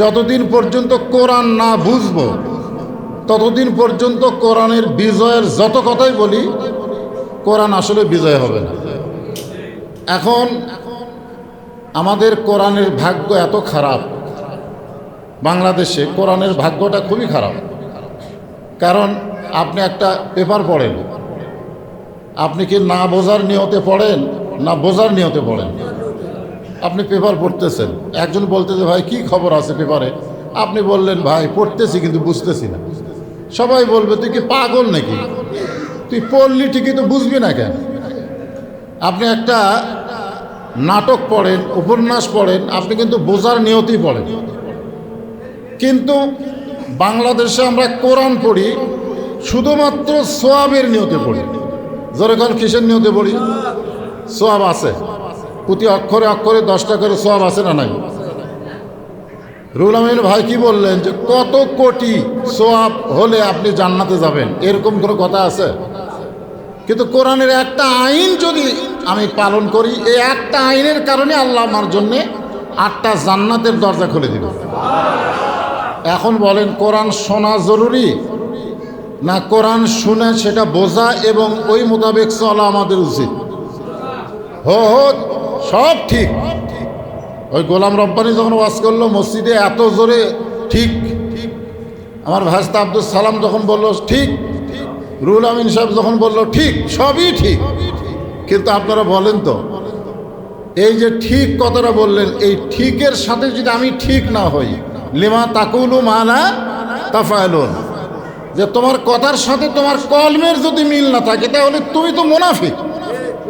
যতদিন পর্যন্ত কোরআন না বুঝব, ততদিন পর্যন্ত কোরআনের বিজয়ের যত কথাই বলি, কোরআন আসলে বিজয় হবে না। এখন আমাদের কোরআনের ভাগ্য এত খারাপ, বাংলাদেশে কোরআনের ভাগ্যটা খুবই খারাপ। কারণ আপনি একটা পেপার পড়েন, আপনি কি না বোঝার নিয়তে পড়েন, না বোঝার নিয়তে পড়েন? আপনি পেপার পড়তেছেন। একজন বলতেছে ভাই, কি খবর আছে পেপারে আপনি বললেন, ভাই, পড়তেছি কিন্তু বুঝতেছি না। সবাই বলবে, তুই কি পাগল নাকি? তুই পড়লি ঠিকই তো বুঝবি না কেন? আপনি একটা নাটক পড়েন, উপন্যাস পড়েন, আপনি কিন্তু বোঝার নিয়তেই পড়েন। কিন্তু বাংলাদেশে আমরা কোরআন পড়ি, শুধুমাত্র সোয়াবের নিয়তে পড়ি। যখন কিসের নিয়তে পড়ি? সোয়াব আছে। প্রতি অক্ষরে অক্ষরে দশটা করে সোয়াব আছে না নাই? রুল আমিন ভাই কি বললেন যে কত কোটি সোয়াব হলে আপনি জান্নাতে যাবেন? এরকম কোনো কথা আছে? কিন্তু কোরআনের একটা আইন যদি আমি পালন করি, এই একটা আইনের কারণে আল্লাহ আমার জন্যে আটটা জান্নাতের দরজা খুলে দিবে এখন বলেন, কোরআন শোনা জরুরি না কোরআন শুনে সেটা বোঝা এবং ওই মোতাবেক চলা আমাদের উচিত? হো হো সব ঠিক। ওই গোলাম রব্বানি যখন ওয়াজ করল মসজিদে এত জোরে, ঠিক। আমার ভাস্তা আব্দুল সালাম যখন বলল, ঠিক। রুল আমিন সাহেব যখন বলল, ঠিক, সবই ঠিক। কিন্তু আপনারা বলেন তো, এই যে ঠিক কথাটা বললেন, এই ঠিকের সাথে যদি আমি ঠিক না হই, লিমা তাকুলু মানা তাফায়লুন যে তোমার কথার সাথে তোমার কলমের যদি মিল না থাকে, তাহলে তুমি তো মুনাফিক।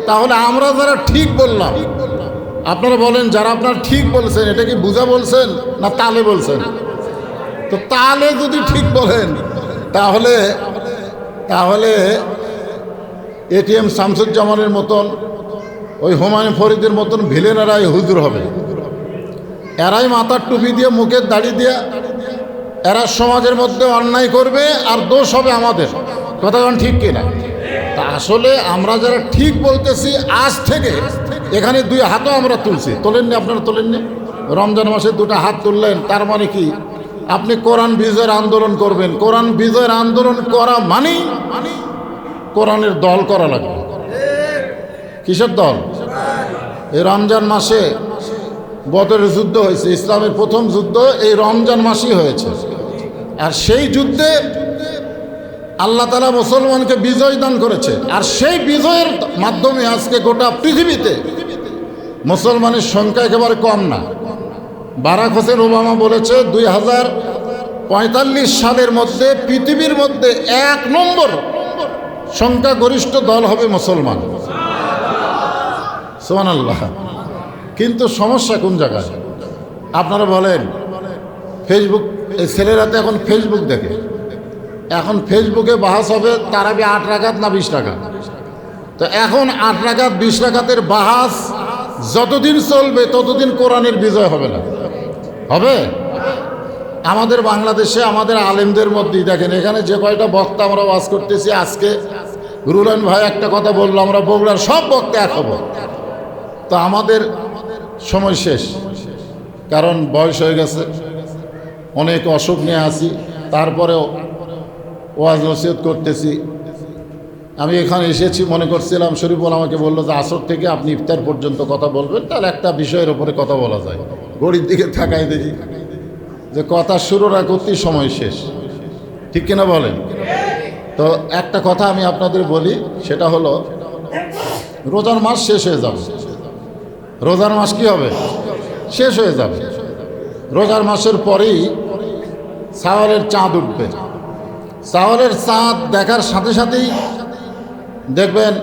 তাহলে আমরা যারা ঠিক বললাম আপনারা বলেন, যারা আপনার ঠিক বলছেন, এটা কি বুঝা বলছেন না তালে বলছেন? তো তালে যদি ঠিক বলেন, তাহলে তাহলে এটিএম শামসুজ্জামানের মতন, ওই হুমায়ুন ফরিদের মতন ভিলেনেরাই হুজুর হবে। এরাই মাথার টুপি দিয়ে, মুখের দাড়ি দিয়ে, এরা সমাজের মধ্যে অন্যায় করবে আর দোষ হবে আমাদের। কথা কোন ঠিক কিনা? তা আসলে আমরা যারা ঠিক বলতেছি, আজ থেকে এখানে দুই হাতও আমরা তুলছি। তোলেননি আপনারা তোলেননি রমজান মাসে দুটো হাত তুললেন, তার মানে কি? আপনি কোরআন বিজয়ের আন্দোলন করবেন। কোরআন বিজয়ের আন্দোলন করা মানেই কোরআনের দল করা লাগবে। কিসের দল? এই রমজান মাসে বদরের যুদ্ধ হয়েছে, ইসলামের প্রথম যুদ্ধ এই রমজান মাসেই হয়েছে। আর সেই যুদ্ধে আল্লাহ তালা মুসলমানকে বিজয় দান করেছে। আর সেই বিজয়ের মাধ্যমে আজকে গোটা পৃথিবীতে মুসলমানের সংখ্যা একেবারে কম না। বারাক হোসেন ওবামা বলেছে, দুই হাজার পঁয়তাল্লিশ সালের মধ্যে পৃথিবীর মধ্যে এক নম্বর সংখ্যাগরিষ্ঠ দল হবে মুসলমান। সোমান আল্লাহ কিন্তু সমস্যা কোন জায়গায়? আপনারা বলেন ফেসবুক ছেলেরা তো এখন ফেসবুক দেখে। এখন ফেসবুকে বাহাস হবে তারাবি আট রাখাত না বিশ টাকা তো এখন আট রাখাত বিশ রাখাতের বাহাস যতদিন চলবে, ততদিন কোরআনের বিজয় হবে না। হবে? আমাদের বাংলাদেশে, আমাদের আলেমদের মধ্যেই দেখেন, এখানে যে কয়টা বক্তা আমরা বাস করতেছি আজকে, রুলান ভাই একটা কথা বলল, আমরা বগুড়ার সব বক্তা এক হব। তো আমাদের সময় শেষ, কারণ বয়স হয়ে গেছে, অনেক অসুখ নিয়ে আসি তারপরেও ওয়াজ নসিহত করতেছি। আমি এখানে এসেছি, মনে করছিলাম, শরীফুল আমাকে বলল যে আসর থেকে আপনি ইফতার পর্যন্ত কথা বলবেন, তাহলে একটা বিষয়ের ওপরে কথা বলা যায়। ঘড়ির দিকে থাকাই দেখি যে কথা শুরু না করতেই সময় শেষ। ঠিক কিনা বলেন? তো একটা কথা আমি আপনাদের বলি, সেটা হলো, রোজার মাস শেষ হয়ে যাবে। রোজার মাস কি হবে? শেষ হয়ে যাবে। রোজার মাসের পরেই সাওয়ালের চাঁদ উঠবে। সাওয়ালের চাঁদ দেখার সাথে সাথেই দেখবেন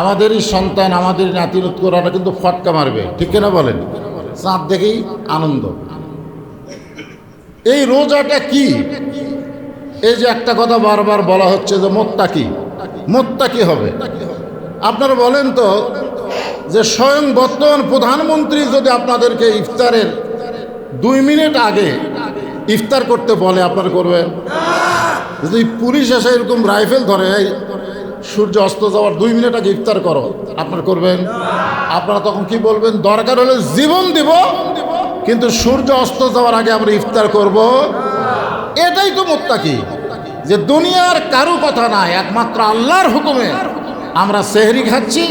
আমাদেরই সন্তান, আমাদের নাতির করাটা কিন্তু ফটকা মারবে। ঠিক কিনা বলেন? চাঁদ দেখেই আনন্দ। এই রোজাটা কি? এই যে একটা কথা বারবার বলা হচ্ছে যে মোত্তা কি? মোত্তা কি হবে? আপনারা বলেন তো যে স্বয়ং বর্তমান প্রধানমন্ত্রী যদি আপনাদেরকে ইফতারের দুই মিনিট আগে ইফতার করতে বলে, আপনারা করবেন? যদি পুলিশ এসে এরকম রাইফেল ধরে সূর্য অস্ত যাওয়ার দুই মিনিট আগে ইফতার করো, আপনারা করবেন? আপনারা তখন কি বলবেন? দরকার হলে জীবন দিব, কিন্তু সূর্য অস্ত যাওয়ার আগে আমরা ইফতার করব। এটাই তো মোত্তাকি, যে দুনিয়ার কারও কথা নাই, একমাত্র আল্লাহর হুকুমে আমরা সেহরি খাচ্ছি,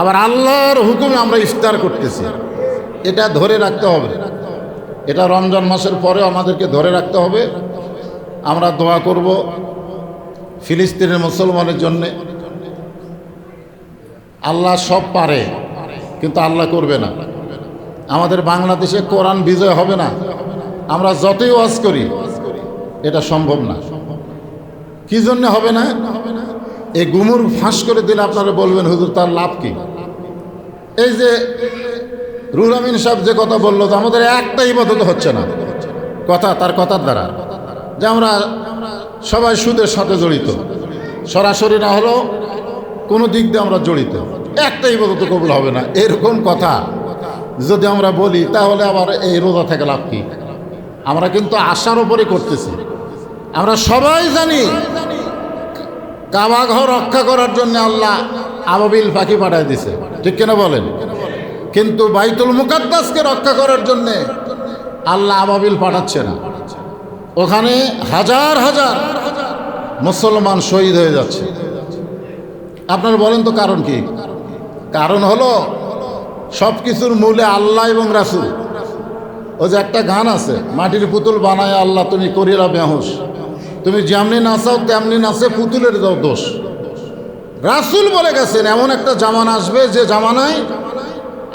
আবার আল্লাহর হুকুমে আমরা ইফতার করতেছি। এটা ধরে রাখতে হবে। এটা রমজান মাসের পরে আমাদেরকে ধরে রাখতে হবে। আমরা দোয়া করব ফিলিস্তিনের মুসলমানের জন্যে। আল্লাহ সব পারে, কিন্তু আল্লাহ করবে না। আমাদের বাংলাদেশে কোরআন বিজয় হবে না। আমরা যতই ওয়াজ করি, এটা সম্ভব না। কি জন্য হবে না? এই গুমুর ফাঁস করে দিলে আপনারা বলবেন, হুজুর, তার লাভ কি? এই যে রুহুল আমিন সাহেব যে কথা বলল আমাদের একটা ইবাদত হচ্ছে না। কথা, তার কথার দ্বারা। যে আমরা সবাই সুদের সাথে জড়িত। সরাসরি না হলেও কোনো দিক দিয়ে আমরা জড়িত। একটা ইবাদত কবুল হবে না। এরকম কথা যদি আমরা বলি, তাহলে আবার এই রোজা থেকে লাভ কি? আমরা কিন্তু আশার ওপরে করতেছি। আমরা সবাই জানি কাবা ঘর রক্ষা করার জন্য আল্লাহ আবাবিল পাখি পাঠায় দিছে। ঠিক কিনা বলেন? কিন্তু বাইতুল মুকাদ্দাসকে রক্ষা করার জন্যে আল্লাহ আবাবিল পাঠাচ্ছে না। ওখানে হাজার হাজার মুসলমান শহীদ হয়ে যাচ্ছে। আপনারা বলেন তো কারণ কি? কারণ হলো সব কিছুর মূলে আল্লাহ এবং রাসুল। ও যে একটা গান আছে, মাটির পুতুল বানায় আল্লাহ, তুমি করিলা বেহুশ। তুমি যেমনি নাচাও, তেমনি নাচে পুতুলের দোষ। রাসুল বলে গেছেন, এমন একটা জামান আসবে, যে জামানায়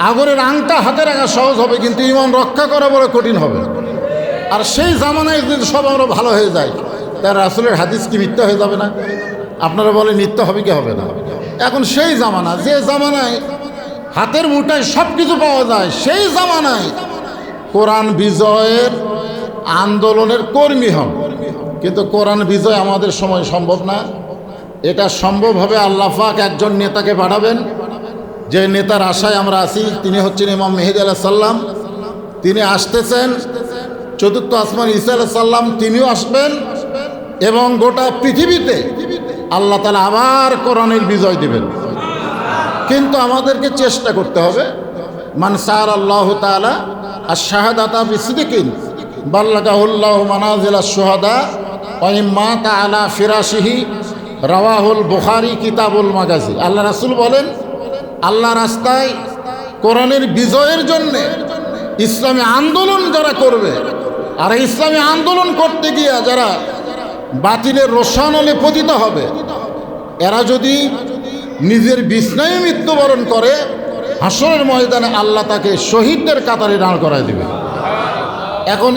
আগরের আংটা হাতে রাখা সহজ হবে, কিন্তু ইমান রক্ষা করা বড় কঠিন হবে। আর সেই জামানায় যদি সব আমরা ভালো হয়ে যায় তার রাসুলের হাদিস কি মিথ্যা হয়ে যাবে না? আপনারা বলে মিথ্যা হবে কি হবে না? এখন সেই জামানা, যে জামানায় হাতের মুঠায় সব কিছু পাওয়া যায়, সেই জামানায় কোরআন বিজয়ের আন্দোলনের কর্মী হন। কিন্তু কোরআন বিজয় আমাদের সময় সম্ভব না। এটা সম্ভব হবে আল্লাহ একজন নেতাকে পাঠাবেন। যে নেতার আশায় আমরা আছি, তিনি হচ্ছেন ইমাম মেহেদি আলাহ সাল্লাম তিনি আসতেছেন চতুর্থ আসমান ইসা সাল্লাম তিনিও আসবেন এবং গোটা পৃথিবীতে আল্লাহ তালা আবার কোরআনের বিজয় দিবেন। কিন্তু আমাদেরকে চেষ্টা করতে হবে, মান সার আল্লাহ তালা আর শাহাদাতা বিসিদিকিন বাল্লাকাহুল্লাহ মানাজিলা সোহাদা ওয়াইম্মা তালা ফিরাসিহি রাওয়াহুল বুখারি কিতাবুল মাগাজি। আল্লাহ রাসুল বলেন, আল্লাহ রাস্তায় কোরআনের বিজয়ের জন্যে ইসলামী আন্দোলন যারা করবে আর ইসলামী আন্দোলন করতে গিয়ে যারা বাতিলের রসানলে পতিত হবে, এরা যদি নিজের বিষ্ণায় মৃত্যুবরণ করে হাসনের ময়দানে আল্লাহ তাকে শহীদদের কাতারে দাঁড় করায় দেবে। এখন